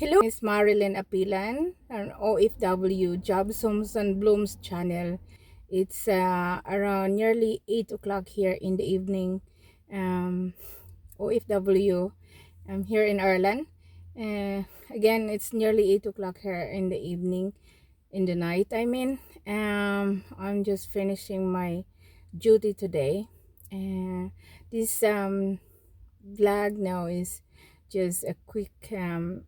Hello, Miss Marilyn Apilan, an OFW Jobs Homes and Blooms channel. It's uh, around nearly 8 o'clock here in the evening. Um, OFW, I'm here in Ireland. Uh, again, it's nearly 8 o'clock here in the evening, in the night, I mean. Um, I'm just finishing my duty today. Uh, this um, vlog now is just a quick um,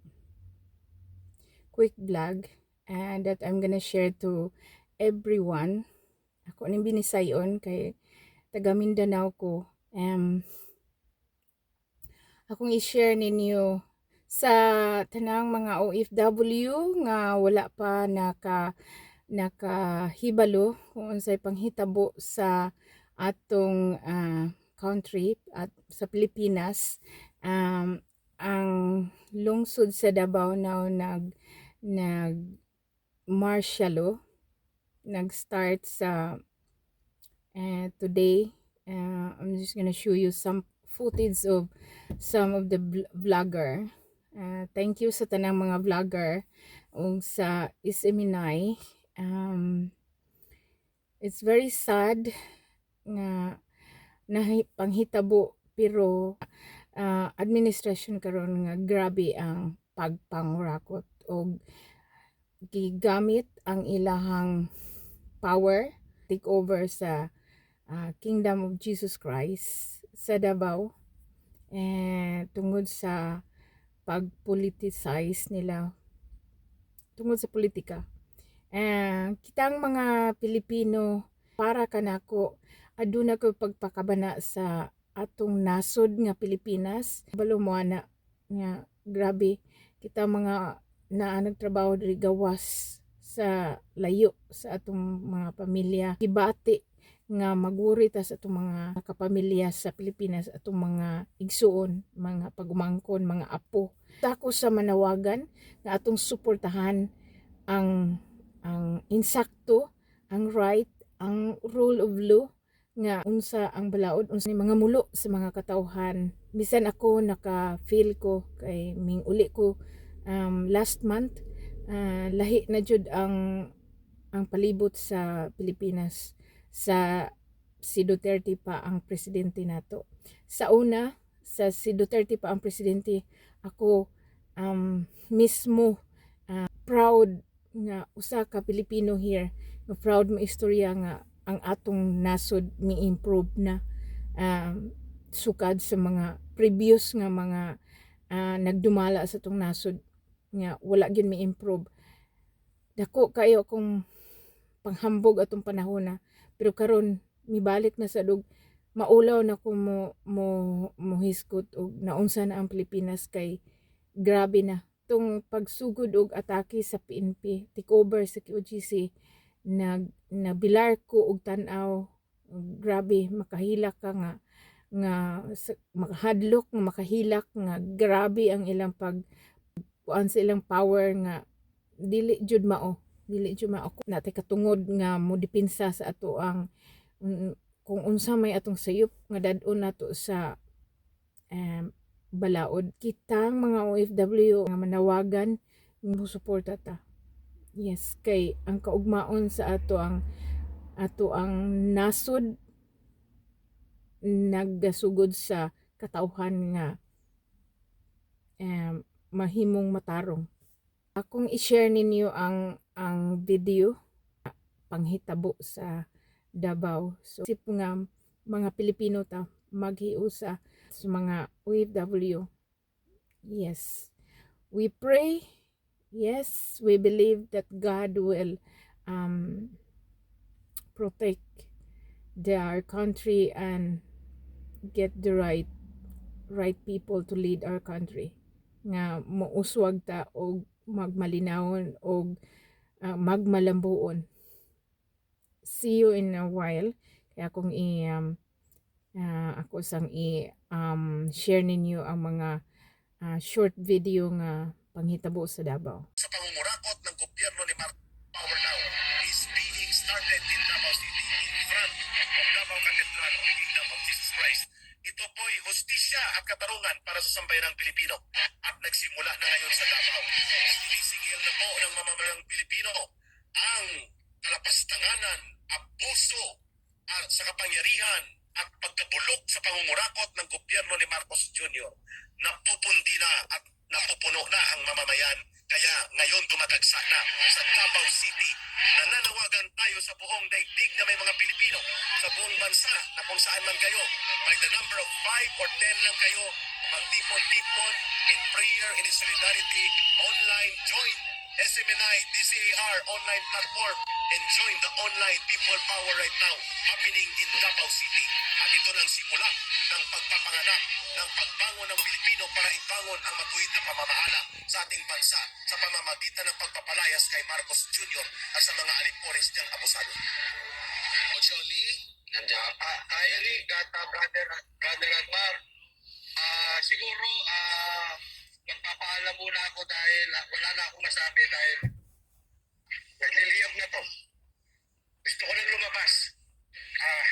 quick vlog and that I'm gonna share to everyone. Ako ning binisayon kay taga Mindanao ko. Um, akong i-share ninyo sa tanang mga OFW nga wala pa naka nakahibalo kung unsay panghitabo sa atong ah, country at sa Pilipinas um, ang lungsod sa Davao now nag nag martial law nag-start sa uh, today. Uh, I'm just gonna show you some footage of some of the vl- vlogger. Uh, thank you sa tanang mga vlogger ug sa Isiminay um, it's very sad nga nahi panghitabo pero uh, administration karon nga grabe ang pagpangurakot og gigamit ang ilahang power take over sa ah, Kingdom of Jesus Christ sa Davao. Eh tungod sa pagpoliticize nila tungod sa politika. Eh kitang mga Pilipino para kanako aduna ko pagpakabana sa atong nasod nga Pilipinas. Balo na nga grabe kita mga na nagtrabaho diri gawas sa layo sa atong mga pamilya. Gibati nga maguri ta sa atong mga kapamilya sa Pilipinas atong mga igsuon mga pagumangkon mga apo. Dako sa manawagan nga atong suportahan ang ang insakto ang right ang rule of law nga unsa ang balaod unsa ni mga mulo sa mga katawhan. Bisan ako naka feel ko kay ming uli ko um, last month uh, lahi na jud ang ang palibot sa Pilipinas. Sa si Duterte pa ang presidente nato. Sa una, sa si Duterte pa ang presidente, ako um, mismo uh, proud nga usa ka Pilipino here, nga proud mo istorya nga ang atong nasod mi-improve na um, sukad sa mga previous nga mga uh, nagdumala sa atong nasod nga wala gyud mi improve dako kayo kung panghambog atong panahon na. Pero karon mibalik na sa dug maulaw na ko mo mo mohiskot og naunsa na ang Pilipinas kay grabe na. Tong pagsugod og atake sa PNP takeover sa QGC nag nabilar ko og tan-aw. Grabe makahilak ka nga nga makahadlok nga makahilak nga grabe ang ilang pag kuan sa ilang power nga dili jud mao dili jud mao natay katungod nga mo dipinsa sa ato ang kung unsa may atong sayop nga dad-on nato sa um, balaod. Kitang mga OFW nga manawagan mo suporta ta. Yes kay ang kaugmaon sa ato ang ato ang nasod naggasugod sa katawhan nga um, mahimong matarong. Akong i-share ninyo ang ang video panghitabo sa Davao. So sip nga mga Pilipino ta maghiusa sa mga OFW. Yes. We pray. Yes, we believe that God will um, protect the, our country and get the right right people to lead our country nga mouswag ta og magmalinawon og uh, magmalambuon. See you in a while. Kaya akong i um, uh, ako sang i um, share ninyo ang mga uh, short video nga panghitabo sa Davao. Sa pangungurakot ng gobyerno ni Mark Power Now katarungan para sa sambayanang Pilipino at nagsimula na ngayon sa Davao. Sinisingil na po ng mamamayang Pilipino ang kalapastanganan, abuso at sa kapangyarihan at pagkabulok sa pangungurakot ng gobyerno ni Marcos Jr. Napupundi na at napupuno na ang mamamayan kaya ngayon dumadagsa na sa Davao City. Nananawagan tayo sa buong daigdig na may mga Pilipino sa buong bansa na kung saan man kayo, by the number of 5 or 10 lang kayo, magtipon-tipon in prayer and solidarity, online, join SMNI, DCAR online platform and join the online people power right now happening in Davao City. At ito ng simula ng pagpapanganak ng pagbangon ng Pilipino para ibangon ang matuwid na pamamahala sa ating bansa sa pamamagitan ng pagpapalayas kay Marcos Jr. at sa mga alipores niyang abusado. Ocholi, nandiyan pa. At uh, brother, brother Akbar, ah siguro ah magpapaalam muna ako dahil ah, wala na akong masabi dahil nagliliyab na to. Gusto ko nang lumabas. Ah,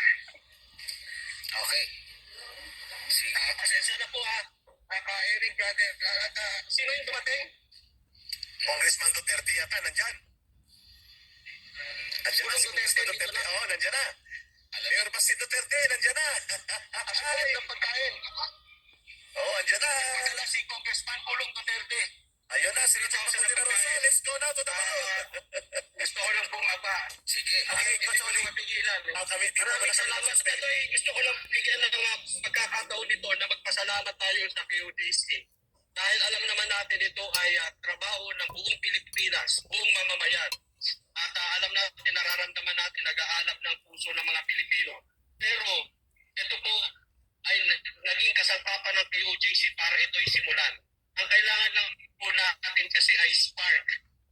Okay. sige. Ah, pasensya na po ha. Ah, ka Eric, brother. Ah, at, ah, sino yung dumating? Congressman Duterte yata, nandyan. Nandyan na si Congressman Duterte. Oo, nandyan na. Mayor Basti Duterte, nandyan na. Ay, ng pagkain. Andyan na. Padala si Congressman Pulong Duterte. Ayun na, Senator Jose de la Rosa. Let's go now to the gusto ko lang pong aba. Sige. Okay, hindi ko na mapigilan. Ah, kami, di mo na salamat. Ito ay gusto ko lang bigyan ng mga pagkakataon nito na magpasalamat tayo sa PODC. Dahil alam naman natin ito ay ah, trabaho ng buong Pilipinas, buong mamamayan. At ah, alam natin, nararamdaman natin, nag-aalab ng puso ng mga Pilipino. Pero ito po ay na- naging kasangkapan ng POJC para ito'y simulan. Ang kailangan lang po natin kasi ay spark,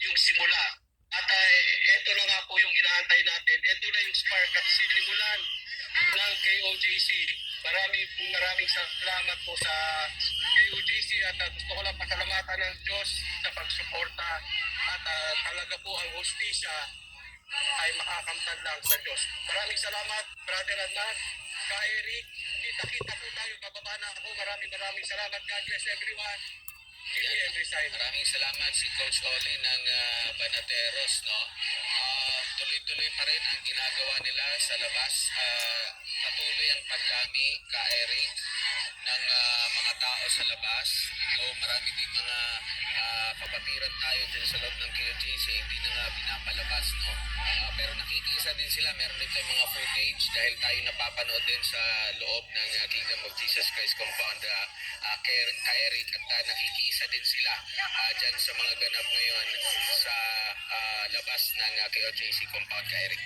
yung simula. At uh, ito na nga po yung inaantay natin. Ito na yung spark at sinimulan ng KOJC. Marami, maraming salamat po sa KOJC at uh, gusto ko lang pasalamatan ng Diyos sa pagsuporta at uh, talaga po ang hostisya ay makakamtan lang sa Diyos. Maraming salamat, Brother Adnan, Ka Eric. Kita-kita po tayo, bababa na ako. Maraming maraming salamat. God bless everyone. Me every side. Maraming salamat si Coach Oli ng ah, Banateros, no? Ah, tuloy-tuloy pa rin ang ginagawa nila sa labas. Ah, patuloy ang pagdami, ka Eric, ng ah, mga tao sa labas. So, marami din mga ah, kapatiran tayo dyan sa loob ng KOJC, hindi na nga pinapalabas, no? Nakikisa din sila, meron din tayong mga footage dahil tayo napapanood din sa loob ng ah, Kingdom of Jesus Christ compound ah, ah, kay, ka Eric at ah, nakikisa din sila ah, dyan sa mga ganap ngayon sa ah, labas ng uh, KOJC compound ka Eric.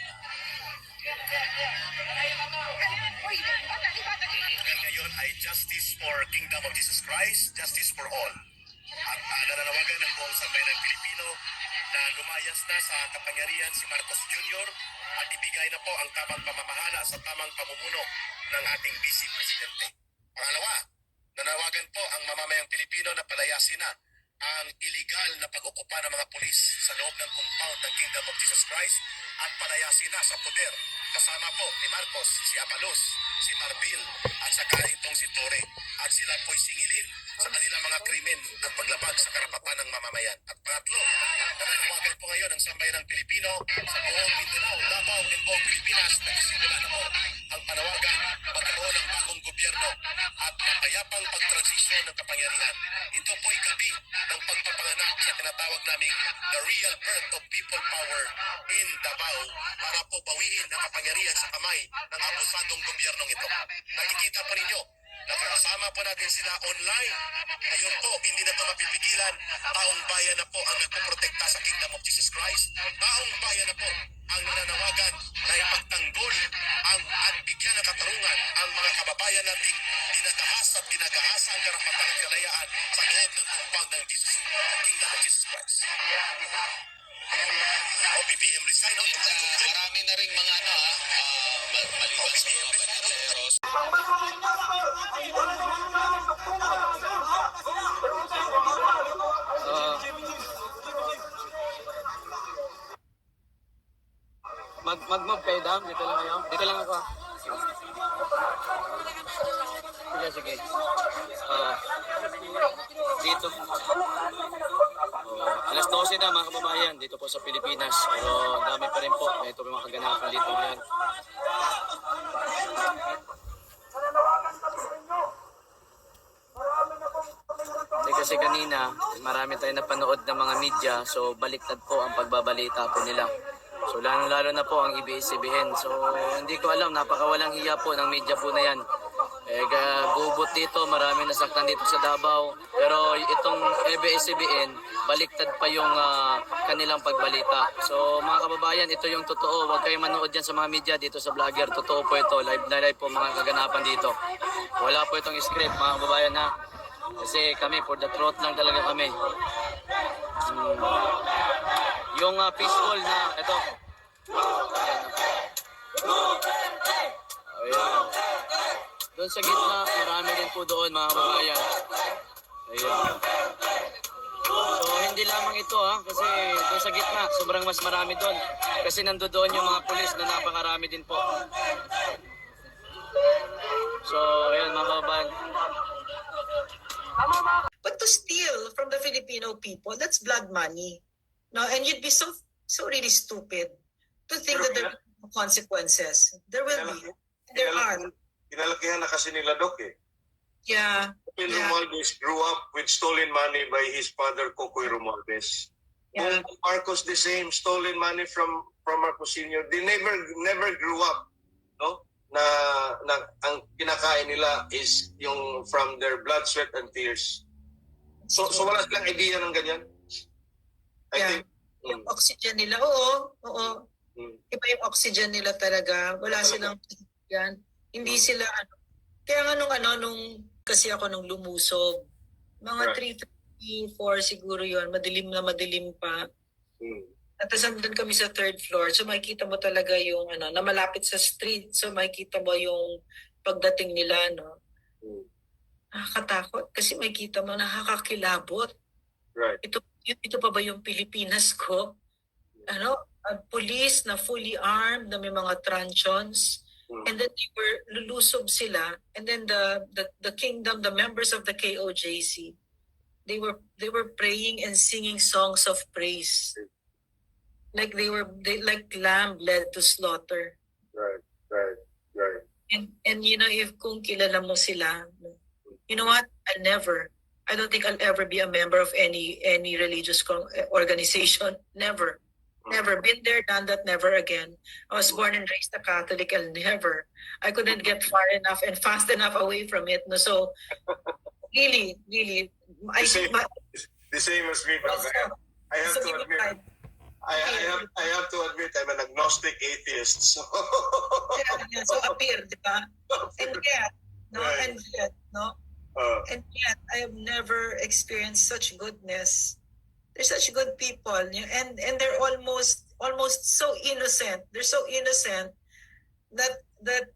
Ngayon ay Justice for Kingdom of Jesus Christ, Justice for All. At uh, nananawagan ng buong sambayan ng Pilipino na lumayas na sa kapangyarihan si Marcos Jr. at ibigay na po ang tamang pamamahala sa tamang pamumuno ng ating Vice Presidente. Pangalawa, nanawagan po ang mamamayang Pilipino na palayasin na ang illegal na pag-okupa ng mga pulis sa loob ng compound ng Kingdom of Jesus Christ at palayasin na sa poder kasama po ni Marcos, si Abalos, si Marbil at saka itong si Tore at sila po'y singilin sa kanilang mga krimen at paglabag sa karapatan ng mamamayan. At pangatlo, ngayon ang sambayan ng Pilipino sa buong Mindanao, Davao at buong Pilipinas nagsisimula na po ang panawagan magkaroon ng bagong gobyerno at mapayapang pagtransisyon ng kapangyarihan. Ito po'y gabi ng pagpapanganak sa tinatawag naming the real birth of people power in Davao para po bawiin ang kapangyarihan sa kamay ng abusadong gobyernong ito. Nakikita po ninyo, nakakasama po natin sila online. Ngayon po, hindi na ito mapipigilan. Taong bayan na po ang nagpoprotekta sa Kingdom of Jesus Christ. Taong bayan na po ang nananawagan na ipagtanggol ang at bigyan ng katarungan ang mga kababayan nating dinagahas at dinagahasa ang karapatan at kalayaan sa loob ng compound ng Jesus, Kingdom of Jesus Christ. O BBM resign, o At ah, marami na rin mga ano ha, ah, ma- maliban sa mga Banateros, Mag mag mag kayo dam, dito lang kayo. Dito lang ako. Sige, sige. Ah, dito. Alas 12 na mga kababayan dito po sa Pilipinas. Pero dami pa rin po. Ito may mga kaganapan dito ngayon. Eh, kasi kanina, marami tayong napanood ng mga media, so baliktad po ang pagbabalita po nila. So lalo-lalo na po ang ABS-CBN. So hindi ko alam, napakawalang hiya po ng media po na yan. Eh, gubot dito, marami nasaktan dito sa Davao. Pero itong ABS-CBN, baliktad pa yung ah, kanilang pagbalita. So mga kababayan, ito yung totoo. Huwag kayong manood dyan sa mga media dito sa vlogger. Totoo po ito. Live na live po mga kaganapan dito. Wala po itong script mga kababayan ha. Kasi kami, for the truth lang talaga kami. Hmm. Yung ah, peaceful na, ito. Ayan. Doon sa gitna, marami din po doon mga kababayan. Ayan. So, hindi lamang ito ha, kasi doon sa gitna, sobrang mas marami doon. Kasi nandoon yung mga pulis na napakarami din po. So, ayan mga kababayan. But to steal from the Filipino people, that's blood money. No, and you'd be so so really stupid to think that there will be consequences. There will be. There are. Kinalakihan na kasi nila Doc eh. Yeah. Phil Yeah. Romualdez grew up with stolen money by his father, Cocoy Romualdez. Yeah. Bongbong Marcos the same, stolen money from from Marcos Sr. They never never grew up, no? Na, na ang kinakain nila is yung from their blood, sweat, and tears. So, so wala silang idea ng ganyan? I Yeah. think, Yung mm, oxygen nila, oo, oo. mm, Iba yung oxygen nila talaga. Wala silang yan. Hindi sila ano. Kaya nga nung ano, nung kasi ako nung lumusog, mga Right. 3.34 siguro yon madilim na madilim pa. mm. At nandun kami sa third floor. So makikita mo talaga yung ano, na malapit sa street. So makikita mo yung pagdating nila, no. Mm. Nakakatakot kasi makikita mo nakakakilabot. Right. Ito ito pa ba yung Pilipinas ko? Ano, uh, police na fully armed na may mga truncheons. Mm. And then they were lulusob sila. And then the, the the kingdom, the members of the KOJC, they were they were praying and singing songs of praise. Like they were they like lamb led to slaughter. Right, right, right. And and you know if kung kilala mo sila, you know what? I'll never. I don't think I'll ever be a member of any any religious eh, organization. Never. Never been there, done that, never again. I was born and raised a Catholic. I'll never. I couldn't get far enough and fast enough away from it. No, so really, really, I think my, The same as me, Doc. I have, so to admit. I, I have I have to admit I'm an agnostic atheist. So Yeah, yeah, so appear, di ba? And yet, no, Right. and yet, no, uh, and yet I have never experienced such goodness. They're such good people, and and they're almost almost so innocent. They're so innocent that that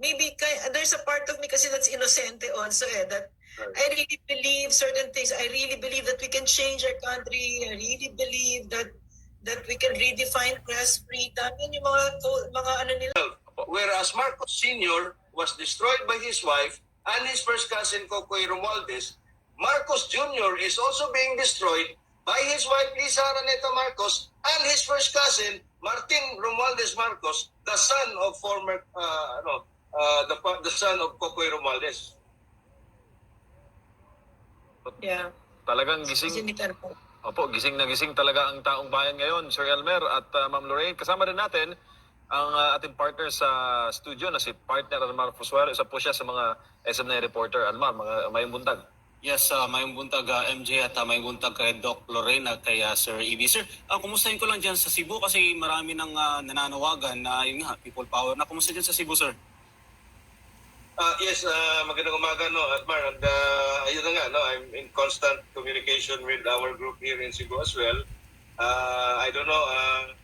maybe there's a part of me kasi that's innocent also eh that. I really believe certain things. I really believe that we can change our country. I really believe that that we can redefine press freedom. Yun yung mga mga ano nila. whereas Marcos Sr. was destroyed by his wife and his first cousin Cocoy Romualdez, Marcos Jr. is also being destroyed by his wife Lisa Araneta Marcos and his first cousin Martin Romualdez Marcos, the son of former uh, ano, uh, the the son of Cocoy Romualdez. Yeah. Talagang gising, opo, gising na gising talaga ang taong bayan ngayon, Sir Elmer at uh, Ma'am Lorraine. Kasama rin natin ang uh, ating partner sa studio na si partner Almar Fusuero. Isa po siya sa mga SM9 reporter. Almar, mga mayong buntag. Yes, uh, may buntag uh, MJ at uh, may buntag kay Doc Lorraine at kay uh, Sir Evie. Sir, uh, kumustahin ko lang dyan sa Cebu kasi marami nang uh, nananawagan na yun nga, people power. Na kumusta dyan sa Cebu, sir? Uh, yes, uh, magandang umaga, no, Admar. And uh, ayun na nga, no, I'm in constant communication with our group here in Cebu as well. Uh, I don't know, uh,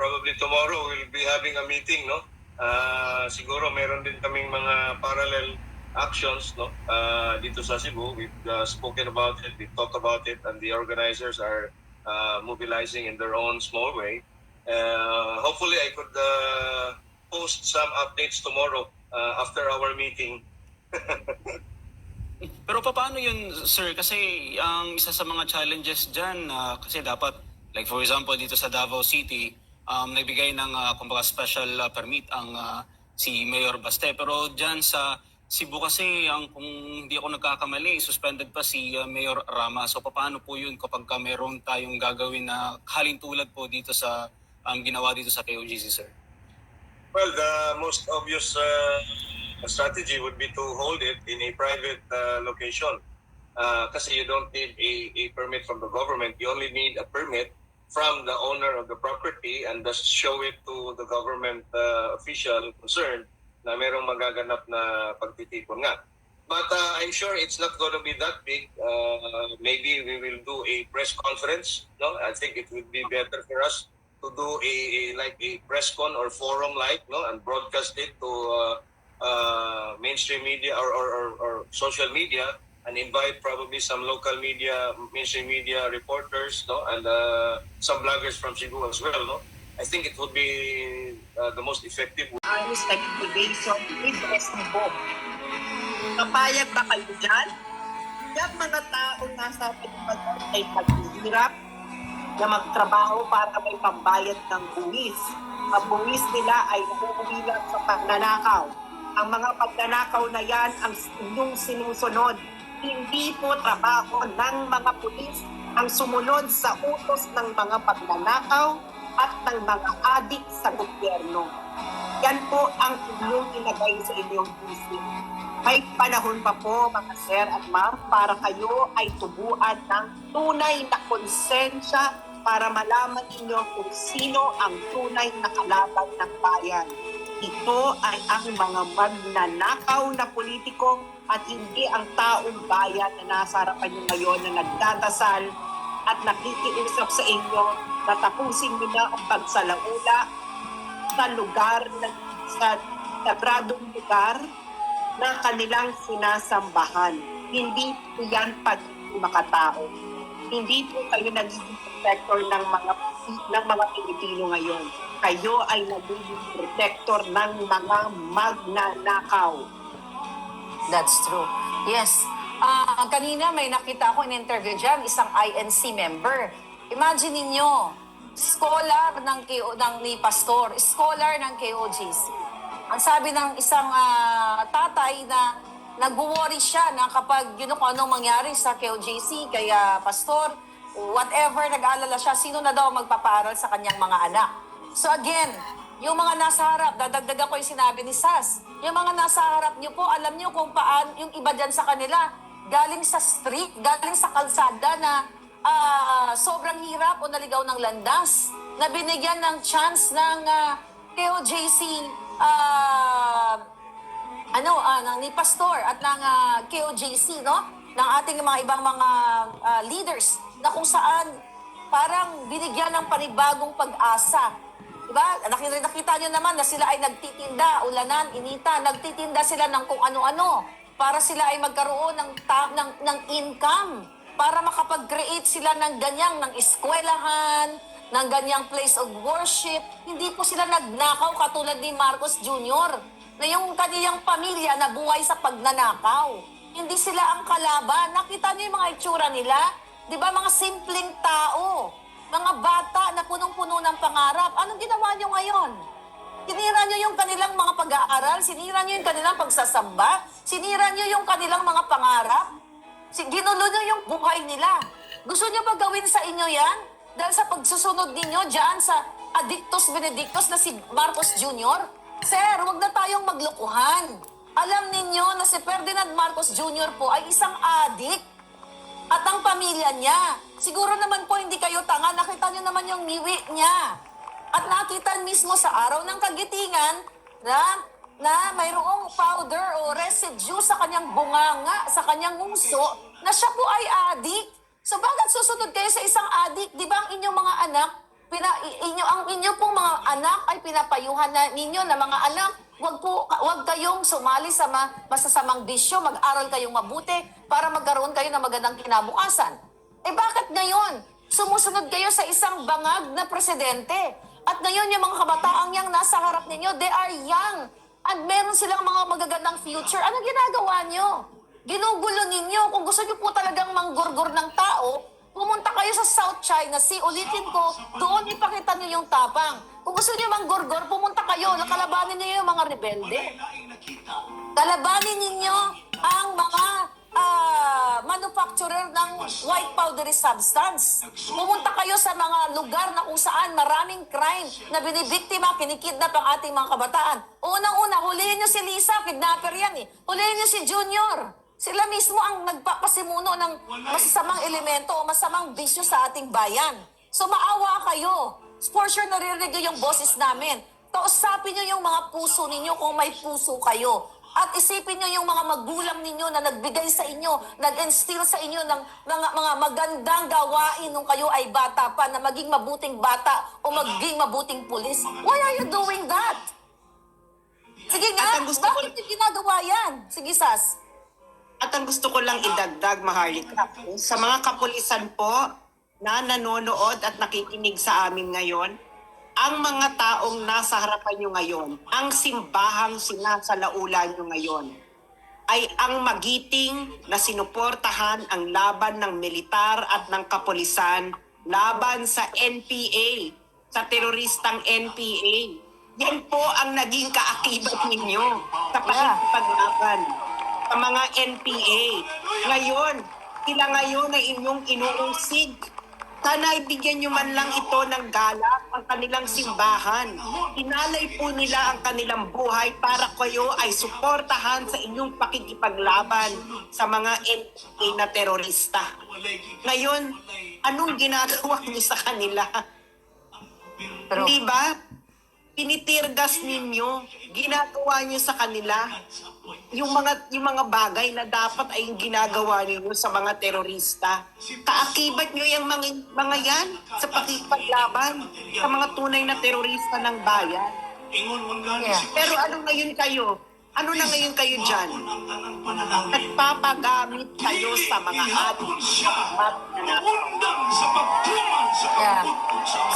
probably tomorrow we'll be having a meeting, no? Uh, siguro meron din kaming mga parallel actions, no? Uh, dito sa Cebu. We've uh, spoken about it, we've talked about it, and the organizers are uh, mobilizing in their own small way. Uh, hopefully, I could uh, post some updates tomorrow uh, after our meeting Pero paano yun, sir? Kasi ang isa sa mga challenges dyan, ah, kasi dapat, like for example, dito sa Davao City, um, nagbigay ng uh, kumbaga special ah, permit ang ah, si Mayor Baste. Pero dyan sa Cebu kasi, ang, kung hindi ako nagkakamali, suspended pa si ah, Mayor Rama. So paano po yun kapag ka meron tayong gagawin na halin tulad po dito sa um, ginawa dito sa KOGC, sir? Well, the most obvious uh, strategy would be to hold it in a private uh, location. Uh, kasi you don't need a, a permit from the government. You only need a permit from the owner of the property and just show it to the government uh, official concerned na merong magaganap na pagtitipon nga. But uh, I'm sure it's not going to be that big. Uh, maybe we will do a press conference. No, I think it would be better for us to do a, a like a press con or forum like no and broadcast it to uh, uh, mainstream media or, or, or, or social media and invite probably some local media mainstream media reporters no and uh, some bloggers from Cebu as well no I think it would be uh, the most effective ayos na litigation with SMBO. Kapayag ba kayo dyan? Yan mga tao nasa pagpagod ay paghihirap na magtrabaho para may pambayad ng buwis. Ang buwis nila ay nauuwi lang sa pagnanakaw. Ang mga pagnanakaw na yan ang inyong sinusunod. Hindi po trabaho ng mga pulis ang sumunod sa utos ng mga pagnanakaw at ng mga adik sa gobyerno. Yan po ang inyong ilagay sa inyong isip. May panahon pa po mga sir at ma'am para kayo ay tubuan ng tunay na konsensya para malaman ninyo kung sino ang tunay na kalaban ng bayan. Ito ay ang mga magnanakaw na politiko at hindi ang taong bayan na nasa harapan nyo ngayon na nagdadasal at nakikiusap sa inyo na tapusin nyo na ang pagsalaula sa lugar, sa sagradong lugar na kanilang sinasambahan. Hindi po yan pag makatao. Hindi po kayo nagiging protector ng mga ng mga Pilipino ngayon. Kayo ay nagiging protector ng mga magnanakaw. That's true. Yes. Ah, kanina may nakita ko in interview dyan, isang INC member. Imagine ninyo, scholar ng, KO, ng ni Pastor, scholar ng KOGC. Ang sabi ng isang ah, tatay na nag-worry siya na kapag yun know, kung anong mangyari sa KOGC, kaya Pastor, whatever nag-aalala siya, sino na daw magpapaaral sa kanyang mga anak. So again, yung mga nasa harap, dadagdagan ko yung sinabi ni Sas, yung mga nasa harap niyo po, alam niyo kung paano, yung iba dyan sa kanila, galing sa street, galing sa kalsada na ah, sobrang hirap o naligaw ng landas, na binigyan ng chance ng ah, KOJC ah, ano, ah, ng ni Pastor at ng ah, KOJC, no? Ng ating mga ibang mga ah, leaders na kung saan parang binigyan ng panibagong pag-asa. Diba? Nakita, nakita nyo naman na sila ay nagtitinda, ulanan, inita, nagtitinda sila ng kung ano-ano para sila ay magkaroon ng, ta- ng, ng income para makapag-create sila ng ganyang, ng eskwelahan, ng ganyang place of worship. Hindi po sila nagnakaw katulad ni Marcos Jr. na yung kaniyang pamilya na buhay sa pagnanakaw. Hindi sila ang kalaban. Nakita niyo yung mga itsura nila? Di ba mga simpleng tao? Mga bata na punong-puno ng pangarap. Anong ginawa niyo ngayon? Sinira niyo yung kanilang mga pag-aaral, sinira niyo yung kanilang pagsasamba, sinira niyo yung kanilang mga pangarap, Ginulo niyo yung buhay nila. Gusto niyo ba gawin sa inyo yan? Dahil sa pagsusunod ninyo dyan sa Addictus Benedictus na si Marcos Jr.? Sir, wag na tayong maglokohan. Alam ninyo na si Ferdinand Marcos Jr. po ay isang adik at ang pamilya niya. Siguro naman po hindi kayo tanga, nakita niyo naman yung niwi niya. At nakita mismo sa araw ng kagitingan na na mayroong powder o residue sa kanyang bunganga, sa kanyang ngungso, na siya po ay adik. So bakit susunod kayo sa isang adik? Di ba ang inyong mga anak, pina, inyo, ang inyo pong mga anak ay pinapayuhan na ninyo na mga anak, wag po wag kayong sumali sa ma, masasamang bisyo, mag-aral kayong mabuti para magkaroon kayo ng magandang kinabukasan. Eh bakit ngayon? Sumusunod kayo sa isang bangag na presidente. At ngayon yung mga kabataang yang nasa harap ninyo, they are young. At meron silang mga magagandang future, ano ginagawa nyo? Ginugulo ninyo. Kung gusto nyo po talagang manggurgur ng tao, pumunta kayo sa South China Sea. Ulitin ko, doon ipakita nyo yung tapang. Kung gusto nyo manggurgur, pumunta kayo. Nakalabanin nyo yung mga rebelde. Kalabanin ninyo ang mga ah, manufacturer ng white powdery substance. Pumunta kayo sa mga lugar na kung saan maraming crime na binibiktima, kinikidnap ang ating mga kabataan. Unang-una, hulihin nyo si Lisa, kidnapper yan eh. Hulihin nyo si Junior. Sila mismo ang nagpapasimuno ng masasamang elemento o masamang bisyo sa ating bayan. So maawa kayo. For sure naririnig nyo yung boses namin. Kausapin nyo yung mga puso ninyo kung may puso kayo. At isipin nyo yung mga magulang ninyo na nagbigay sa inyo, nag-instill sa inyo ng mga, mga magandang gawain nung kayo ay bata pa, na maging mabuting bata o maging mabuting pulis. Why are you doing that? Sige nga, At ang gusto ko- bakit yung ginagawa yan? Sige, Sas. At ang gusto ko lang idagdag, Maharlika, sa mga kapulisan po na nanonood at nakikinig sa amin ngayon, ang mga taong nasa harapan nyo ngayon, ang simbahang sinasalaulan nyo ngayon, ay ang magiting na sinuportahan ang laban ng militar at ng kapulisan laban sa NPA, sa teroristang NPA. Yan po ang naging kaakibat ninyo sa pakikipaglaban sa mga NPA. Ngayon, sila ngayon ay inyong inuusig. Sana ibigyan nyo man lang ito ng galak ang kanilang simbahan. Inalay po nila ang kanilang buhay para kayo ay suportahan sa inyong pakikipaglaban sa mga NPA na terorista. Ngayon, anong ginagawa niyo sa kanila? Pero- Di ba? Pinitirgas ninyo, ginagawa niyo sa kanila yung mga yung mga bagay na dapat ay ginagawa niyo sa mga terorista. Kaakibat niyo yung mga, mga yan sa pakipaglaban sa mga tunay na terorista ng bayan. Yeah. Pero ano ngayon kayo? Ano na ngayon kayo dyan? Nagpapagamit kayo sa mga adik at Yeah.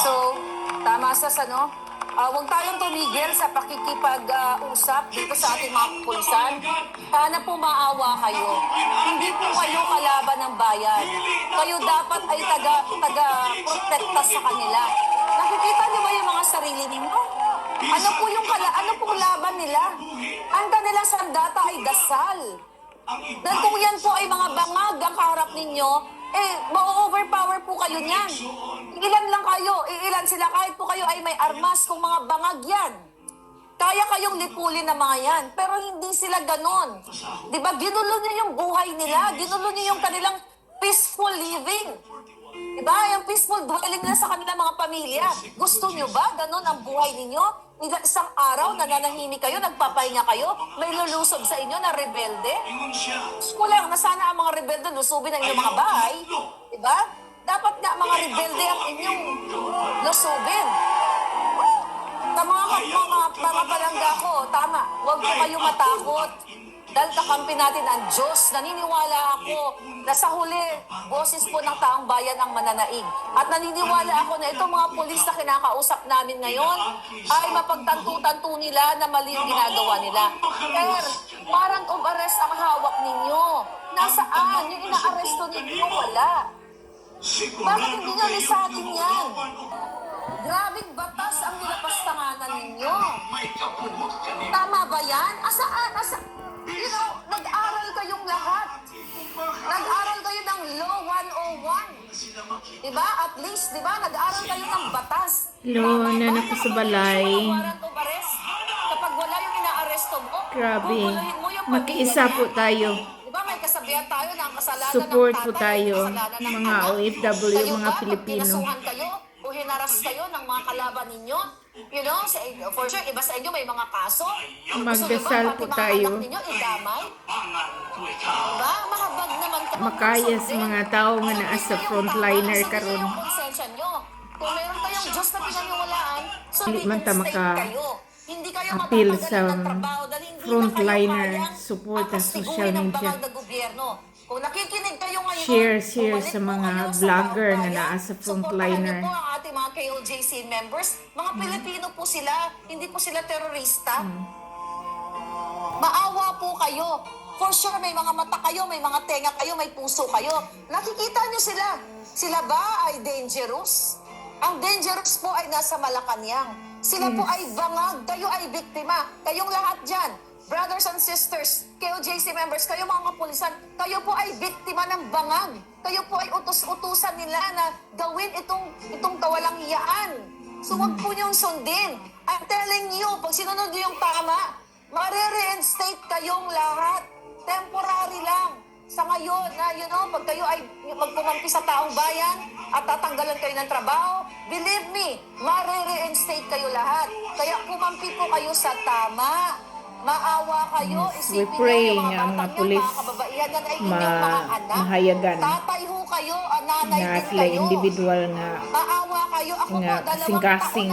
So, tama sa ano, ah, huwag tayong tumigil sa pakikipag-usap dito sa ating mga kapulisan. Sana po maawa kayo. Hindi po kayo kalaban ng bayan. Kayo dapat ay taga, taga-protekta sa kanila. Nakikita niyo ba yung mga sarili ninyo? Ano po yung kala, ano pong laban nila? Ang kanilang sandata ay dasal. Dahil kung yan po ay mga bangag ang kaharap ninyo, eh, ma-overpower po kayo niyan. Ilan lang kayo, iilan sila, kahit po kayo ay may armas kung mga bangag yan. Kaya kayong lipulin ng mga yan, pero hindi sila ganon. Di ba, ginulo niyo yung buhay nila, ginulo niyo yung kanilang peaceful living. Di ba, yung peaceful dwelling nila sa kanilang mga pamilya. Gusto niyo ba ganon ang buhay ninyo? Isang araw, nananahimik kayo, nagpapahinga kayo, may lulusob sa inyo na rebelde? Gusto lang na sana ang mga rebelde lusubin ang inyong mga bahay. Diba? Dapat nga mga rebelde ang inyong lusubin. Sa mga, mga, mga palangga ko, tama, huwag po kayo matakot. Dahil kakampi natin ang Diyos, naniniwala ako na sa huli, boses po ng taong bayan ang mananaig. At naniniwala ako na itong mga pulis na kinakausap namin ngayon ay mapagtanto-tanto nila na mali yung ginagawa nila. Pero parang of ang hawak ninyo. Nasaan? Yung inaaresto ninyo, wala. Bakit hindi nyo lisatin yan? Grabing batas ang nilapastanganan ninyo. Tama ba yan? Asaan? Asa? You know, nag-aral kayong lahat. Nag-aral kayo ng Law 101. Diba? At least, diba? Nag-aral kayo ng batas. Tama na ba? nakasabalay. Kapag wala yung inaaresto mo, Grabe. guguluhin mo yung Makiisa po tayo. Diba may kasabihan tayo na ang kasalanan Support ng po tatay tayo, ay kasalanan ng mga. OFW, mga Pilipino. Pinasuhan kayo o hinaras kayo ng mga kalaban ninyo, you know, sa, for sure, iba sa inyo may mga kaso. Magdasal pati po mga tayo. ninyo, idamay? Diba? Mahabag naman ka. Makaya sa mga tao nga naa sa frontliner karon. Konsensya nyo. Kung meron kayong Diyos na pinaniwalaan, so Hindi man ta maka- kayo. Hindi kayo appeal sa ng trabaho dahil hindi frontliner support sa social media. Kung nakikinig kayo ngayon, Share, share sa mga vlogger na bayan. naa sa frontliner. Po ang ating mga KOJC members. Mga Pilipino po sila, hindi po sila terorista. Maawa po kayo. For sure, may mga mata kayo, may mga tenga kayo, may puso kayo. Nakikita nyo sila. Sila ba ay dangerous? Ang dangerous po ay nasa Malacanang. Sila po ay bangag, kayo ay biktima. Kayong lahat dyan, brothers and sisters, KOJC members, kayo mga kapulisan, kayo po ay biktima ng bangag. Kayo po ay utos-utusan nila na gawin itong, itong kawalang hiyaan. So wag po niyong sundin. I'm telling you, pag sinunod niyo yung tama, Mare-reinstate kayong lahat. Temporary lang. Sa ngayon, na you know, pag kayo ay magpumampi sa taong bayan at tatanggalan kayo ng trabaho, believe me, mare-reinstate kayo lahat. Kaya pumampi po kayo sa tama. Maawa kayo, Yes, we isipin pray niyo yung nga mga mga pulis mga ma- mga mahayagan Tatay ho kayo, ah, nanay na din kayo. individual nga Maawa kayo. Ako nga kasing-kasing.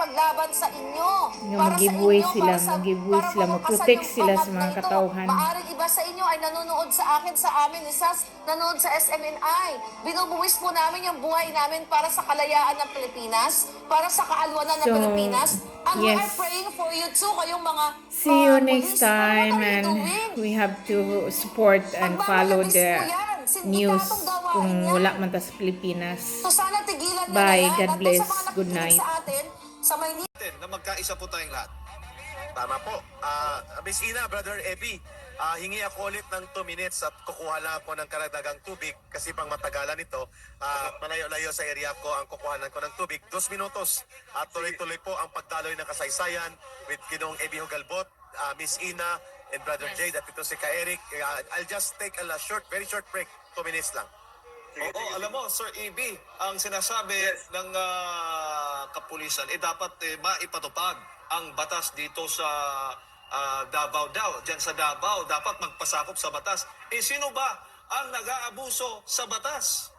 Nakikipaglaban sa inyo. Nga Para sa inyo, sila, para sa, mag-giveaway para sila, mag-protect yung sila sa mga katauhan. Maaring iba sa inyo ay nanonood sa akin, sa amin, isas, nanonood sa SMNI. Binubuwis po namin yung buhay namin para sa kalayaan ng Pilipinas, para sa kaalwanan ng So, Pilipinas. And we are yes. praying for you too, kayong mga See you uh, next police. time What are you and doing? we have to support and follow the news kung wala man ta sa Pilipinas. So sana tigilan Bye. God bless. Good night. Magkaisa po tayong lahat. Tama po. Ah, Miss Ina, Brother Ebi, ah, hingi ako ulit ng 2 minutes at kukuha lang ako ng karagdagang tubig kasi pang matagalan ito. ah, malayo-layo sa area ko ang kukuhanan ko ng tubig. 2 minutos at tuloy-tuloy po ang pagdaloy ng kasaysayan with Ginong Ebi Hugalbot, ah, Miss Ina, and Brother Jade at ito si Ka Eric. Ah, I'll just take a short, very short break. 2 minutes lang. Oo, alam mo, Sir EB, ang sinasabi ng ah, kapulisan, eh dapat eh, maipatupad ang batas dito sa ah, Davao daw. Diyan sa Davao, dapat magpasakop sa batas. Eh sino ba ang nag-aabuso sa batas?